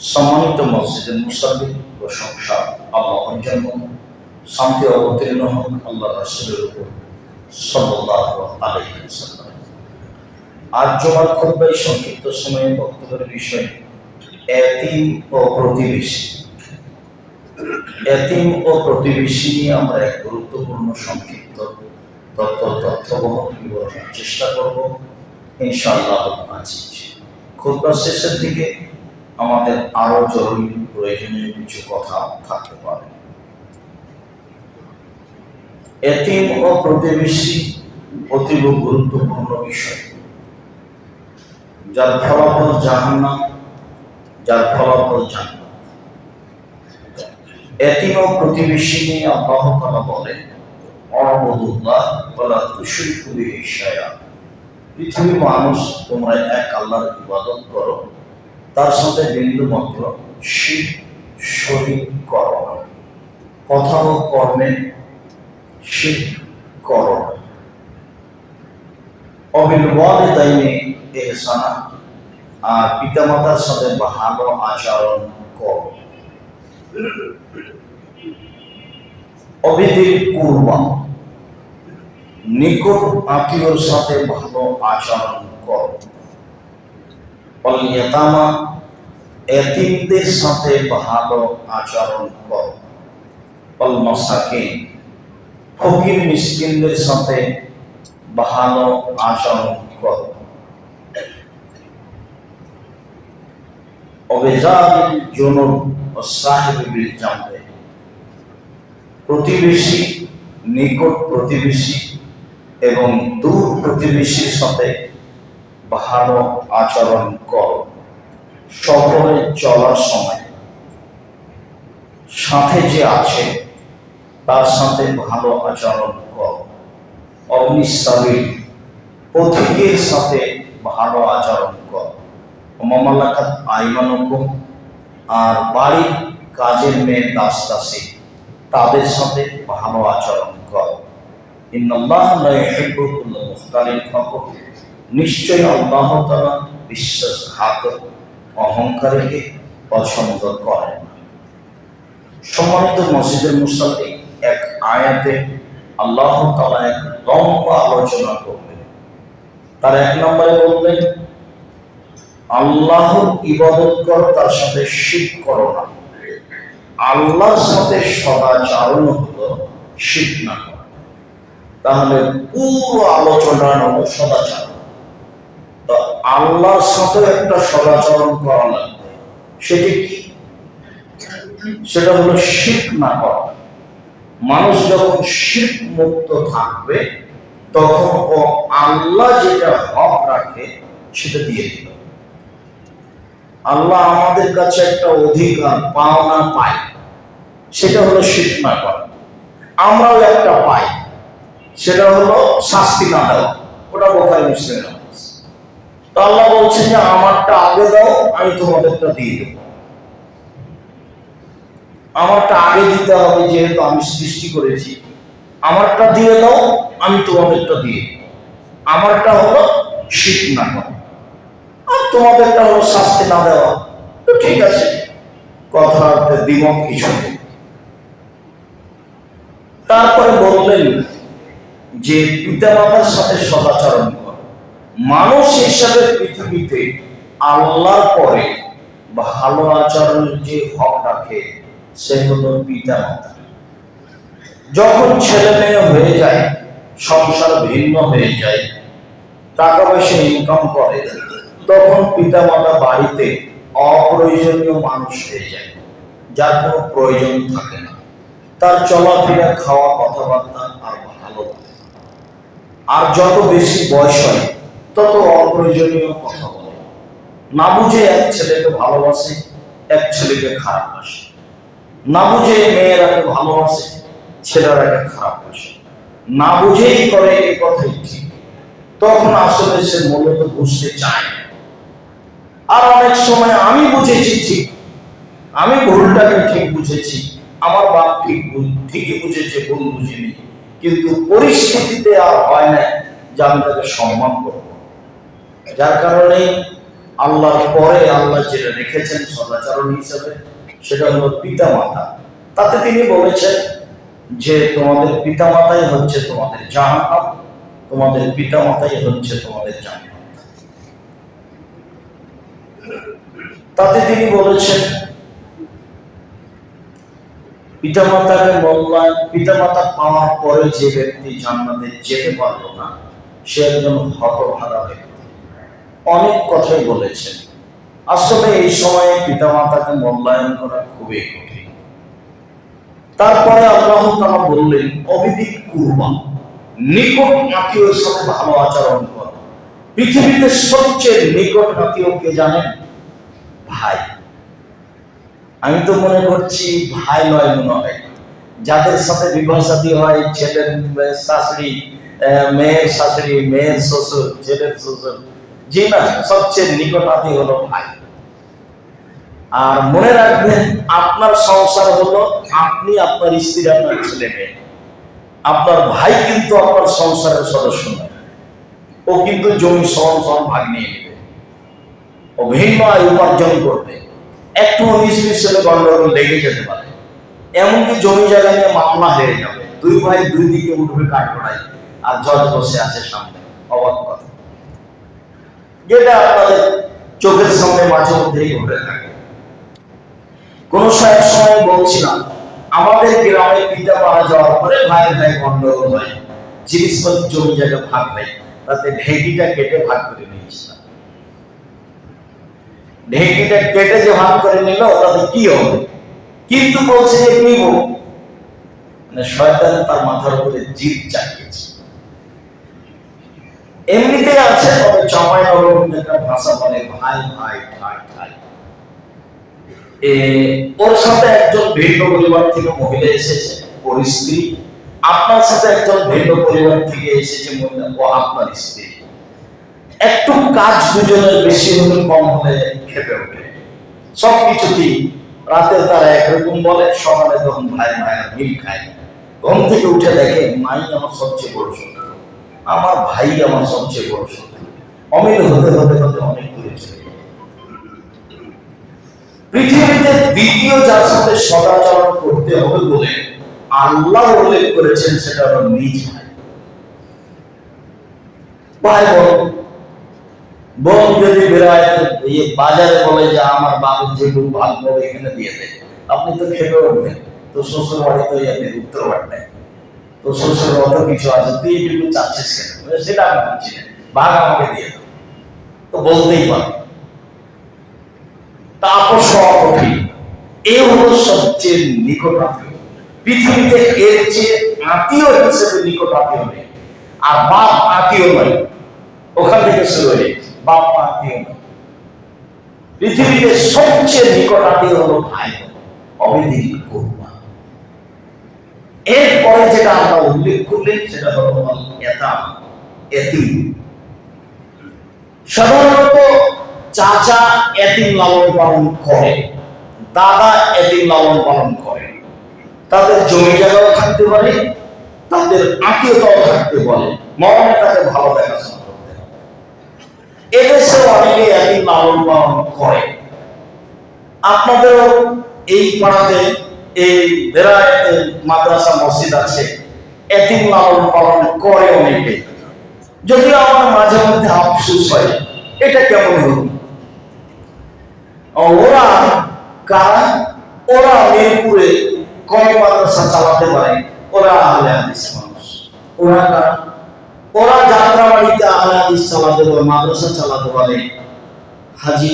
সম্মানিত মসজিদের মুসাল্লি প্রশংসা আল্লাহর জন্য শান্তি অবতীর্ণ হোক আল্লাহ রাসূলের উপর সাল্লাল্লাহু আলাইহি ওয়াসাল্লাম। আজ জমার সংক্ষিপ্ত সময়ে বক্তব্যের বিষয় এতিম ও প্রতিবেশী। এতিম ও প্রতিবেশী নিয়ে আমরা এক গুরুত্বপূর্ণ সংক্ষিপ্ত তথ্য তথ্যবহ বিবরণের চেষ্টা করব। ইনশাআল্লাহ আজিজ। খুতবা শেষের দিকে আমাদের আরও জরুরি প্রয়োজনীয় কিছু কথা থাকতে পারে। এতিম ও প্রতিবেশী অতীব গুরুত্বপূর্ণ বিষয়। যার ফলাফল জাহান্নাম, যার ফলাফল জান্নাত। এতিম ও প্রতিবেশী নিয়ে আল্লাহ তাআলা বলেন অরবদুল্লাহ তুশরিকু বিহি শাইআ পৃথিবীর মানুষ, তোমরা এক আল্লাহর ইবাদত করো। তার সাথে বিন্দু মাত্র শিব শরীর করো না কথা ও কর্মে শিব করো না অবিল ওয়ালিদাইনে ইহসানা আর পিতামাতার সাথে ভালো আচরণ করো। অবিদির পূর্বা নিকট আত্মীয়র সাথে ভালো আচরণ করো। অলিয়তামা সাথে ভালো আচরণ অল ফকির মিসকিনদের সাথে ভালো আচরণ করো। প্রতিবেশী, নিকট প্রতিবেশী এবং দূর প্রতিবেশীর সাথে ভালো আচরণ কর। সফরে চলার সময় সাথে যে আছে, তার সাথে ভালো আচরণ কর। অগ্নিসাবীর পথিকের সাথে ভালো আচরণ কর। মামালাকাত আইমানুকুম আর বাড়ির কাজের মেয়ে দাস দাসী তাদের সাথে ভালো আচরণ কর। কুল্লা মুখতালিন নিশ্চয় আল্লাহ তাআলা বিশ্বাসঘাতক অহংকারীকে পছন্দ করেন না। সম্মানিত মসজিদের মুসাল্লি, এক আয়াতে আল্লাহ তাআলা এক লম্বা আলোচনা করলেন। তার এক নম্বরে বললেন আল্লাহর ইবাদত করো তার সাথে শিখ করো না। আল্লাহর সাথে সদাচারণ হলো শিখ না তাহলে পুরো আলোচনা হলো সদাচার তো আল্লাহর সাথে একটা সদাচরণ করা লাগবে। সেটি কি? সেটা হলো শিখ না করা। মানুষ যখন শিখ মুক্ত থাকবে, তখন ও আল্লাহ যেটা হক রাখে, সেটা দিয়ে দিল। আল্লাহ আমাদের কাছে একটা অধিকার, পাওনা পাই সেটা হলো শিখ না করা। আমরাও একটা পাই। সেটা হলো শাস্তি না দেওয়া। ওটা বোখারি মুসলিম আল্লাহ বলছেন যে, আমারটা আগে দাও, আমি তোমাদেরটা দিয়ে দেব। আমারটা আগে দিতে হবে যেহেতু আমি সৃষ্টি করেছি। আমারটা দিয়ে দাও, আমি তোমাদেরটা দিয়ে দেব। আমারটা হলো শীত না আর তোমাদেরটা হলো শাস্তি না দেওয়া। তো ঠিক আছে, কথাতে দ্বিমত কিছু তারপরে বললেন যে পিতা মাতার সাথে সদাচরণ মানুষ হিসাবে পৃথিবীতে আল্লাহর পরে ভালো আচরণের যে হক রাখে, সে হলো পিতামাতা। যখন ছেলে মেয়ে হয়ে যায়, সংসার ভিন্ন হয়ে যায়, টাকা পয়সা ইনকাম করে, তখন পিতামাতা বাড়িতে অপ্রয়োজনীয় মানুষ হয়ে যায়, যার কোনো প্রয়োজন থাকে না। তার চলাফেরা, খাওয়া, কথাবার্তা আর ভালো। আর যত বেশি বয়স হয় তত অপ্রয়োজনীয় কথা বলে। না বুঝে এক ছেলেকে ভালোবাসে, এক ছেলেকে খারাপ বাসে। না বুঝে মেয়েরাকে ভালোবাসে, ছেলেরাকে খারাপ বাসে। না বুঝেই করে এই কথাই ঠিক। তখন আসলে সে মূলত বুঝতে চায় না। আর অনেক সময় আমি বুঝেছি ঠিক। আমি ভুলটাকে ঠিক বুঝেছি। আমার বাপ ঠিক ঠিকই বুঝেছে, ভুল বুঝিনি। কিন্তু পরিস্থিতিতে আর হয় না যে আমি তাকে সম্মান করব। যার কারণে আল্লাহর পরে আল্লাহ যেটা রেখেছেন সদাচরণ হিসেবে, সেটা হলো পিতা মাতা তাতে তিনি বলেছেন যে তোমাদের পিতা মাতাই হচ্ছে তোমাদের জাহান্নাম, তোমাদের পিতা মাতাই হচ্ছে তোমাদের জাহান্নাম। তাতে তিনি বলেছেন পিতা মাতাকে পিতামাতাকে মূল্যায়ন পিতামাতা পাওয়ার পরে যে ব্যক্তি জান্নাতে যেতে পারল না, সে একজন হতভাগা ব্যক্তি। অনেক কথাই বলেছেন। আসলে এই সময়ে পিতামাতাকে মূল্যায়ন করা খুবই কঠিন। তারপরে আল্লাহ তাআলা বললেন, অবিদিক কুরবান, নিকট আত্মীয়ের সাথে ভালো আচরণ করো। পৃথিবীতে সবচেয়ে নিকট আত্মীয় কে জানেন? ভাই। আমি তো মনে করছি ভাই নয় মনে হয়। যাদের সাথে বিবাহ সাথী হয়, ছেলের শাশুড়ি মেয়ের শাশুড়ি, মেয়ের শ্বশুর, ছেলের শ্বশুর জি না সবচেয়ে নিকটাতি হলো ভাই। আর মনে রাখবেন, আপনার সংসার হলো আপনি আপনার স্ত্রী, আপনার ছেলে মেয়ে। আপনার ভাই কিন্তু আপনার সংসারের সদস্য নয় ও কিন্তু জমি ভাগ নিয়ে নেবে। ও ভিন্ন আয় উপার্জন করবে। একটু উনিশ বিশ গন্ডগোল লেগে যেতে পারে। এমনকি জমি জায়গা নিয়ে মামলা হয়ে যাবে। দুই ভাই দুই দিকে উঠবে কাঠগড়াই আর জজ বসে আছে সামনে। অবাক কথা। যেটা আপনাদের চোখের সামনে মাঝে মধ্যেই ঘটে থাকে। কোন সময় বলছিলাম, আমাদের গ্রামে পিতা মারা যাওয়ার পরে ভাই গন্ডগোল হয়, জিনিসপত্র জমি জায়গা ভাগ তাতে ঢেকিটা কেটে ভাগ করে নিয়েছিলাম। ঢেকিটা কেটে যে ভাগ করে নিল, তাতে কি হবে? কিন্তু বলছে যে নিব। মানে শয়তান তার মাথার উপরে জিদ চাপিয়েছে। নরম একটা ভাষা বলে ভাই ভাই ঠাই এ, ওর সাথে একজন ভিন্ন পরিবার থেকে মহিলা এসেছে ওর স্ত্রী। আপনার সাথে একজন ভিন্ন পরিবার থেকে এসেছে মহিলা ও আপনার স্ত্রী। একটু কাজ দুজনের বেশি হলে কম হলে খেপে ওঠে। সব রাতে তারা একরকম বলে সকালে তখন ভাই ভাইয়ের মিল খায়। ঘুম থেকে উঠে দেখে মাই আমার সবচেয়ে বড় শত্রু। আমার ভাই আমার সবচেয়ে বড় শত্রু। অমিল হতে হতে হতে অনেক দূরে চলে পৃথিবীতে দ্বিতীয় যার সাথে সদাচরণ করতে হবে বলে আল্লাহ উল্লেখ করেছেন সেটা হলো নিজ ভাই। ভাই বোন যদি ইয়ে বাজারে বলে যে আমার বাবুর পাবে এখানে দিয়ে দেয়। আপনি তো খেপে উঠবেন তো শ্বশুর বাড়ি তো ইয়াতে উত্তর বাড়ি তো শ্বশুর অত কিছু আছে, তুই এটুকু চাচ্ছিস কেন? সেটা আমি বুঝছি না ভাগ আমাকে দিয়ে দাও। তো বলতেই পারে। তাপস কঠিন। এ হলো সবচেয়ে নিকট আত্মীয় পৃথিবীতে এর চেয়ে আত্মীয় হিসেবে নিকট আত্মীয় নেই। আর বাপ আত্মীয় নয়। ওখান থেকে শুরু হয়ে বাপ আত্মীয় নয়। পৃথিবীতে সবচেয়ে নিকট আত্মীয় হলো ভাই। অবিধি করবা এরপরে যেটা আমরা উল্লেখ করলেন, সেটা হলো এতাম, এতিম। সাধারণত চাচা এতিম লালন পালন করে, দাদা এতিম লালন পালন করে। তাদের জমি জায়গাও থাকতে পারে, তাদের আত্মীয়তাও থাকতে পারে। মরণে তাকে ভালো দেখাশোনা করতে এদেশে অনেকে এতিম লালন পালন করে। আপনাদেরও এই পাড়াতে, এই বেড়াতে, মাদ্রাসা, মসজিদ আছে, এতিম লালন পালন করে অনেকে। যদিও আমার মাঝে মধ্যে আফসুস হয়, এটা কেমন হলো? ওরা কারা? ওরা মিরপুরে কয় মাদ্রাসা চালাতে পারে, ওরা আহলে হাদিস মানুষ। ওরা কারা? ওরা যাত্রাবাড়িতে আহলে হাদিস চালাতে পারে, মাদ্রাসা চালাতে পারে হাজি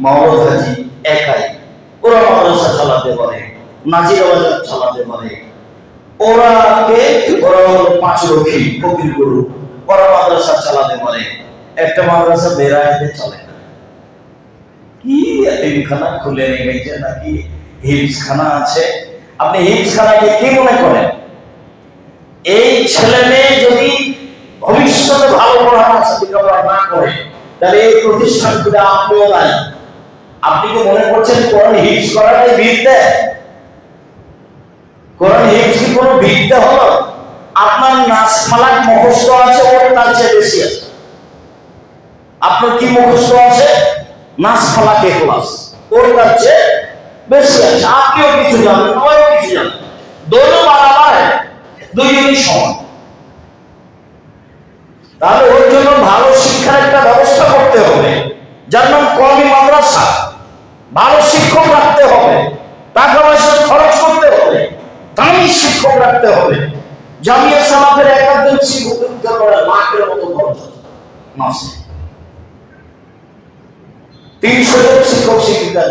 মাওলাদ হাজি একাই। ওরা মাদ্রাসা চালাতে পারে, নাজিরা চালাতে পারে। ওরা কে? ওরা হলো পাঁচ রক্ষী, ফকির গুরু। ওরা মাদ্রাসা চালাতে পারে। একটা মাদ্রাসা বেড়াইতে চলে না। কি এতিমখানা খুলে রেখেছে নাকি আছে? আপনি কি মনে করেন? এই ছেলে মেয়ে যদি ভবিষ্যতে ভালো পড়াশোনা না করে, তাহলে এই প্রতিষ্ঠানগুলো আপনিও নাই। আপনি কি মনে করছেন কোরআন হিপস করাটাই বিদ্যা? কোরআন হিপস কি কোনো বিদ্যা হলো? আপনার নাচ মালাক মুখস্থ আছে, ওর তার চেয়ে বেশি আছে। আপনার কি মুখস্থ আছে? নাচ ফালাকে ক্লাস ওর কাছে বেশি আছে। আপনিও কিছু জানেন, আমারও কিছু জানেন। দোনো বাড়াবার দুইজনই সমান। তাহলে ওর জন্য ভালো শিক্ষার একটা ব্যবস্থা করতে হবে। যার নাম কমি মাদ্রাসা। ভালো শিক্ষক রাখতে হবে। টাকা পয়সা খরচ করতে হবে। দামি শিক্ষক রাখতে হবে। জামিয়া সালাফের এক একজন শিক্ষকের উদ্ধার করে লাখের মতো মাসে তিনশো জন শিক্ষক, শিক্ষিকা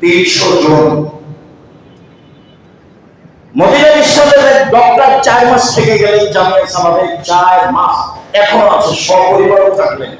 তিনশো জন। মদিনা বিশ্ববিদ্যালয়ের ডক্টর চার মাস থেকে গেলেন জামিয়া সালাফে চার মাস এখন আছে, সপরিবারও থাকলেন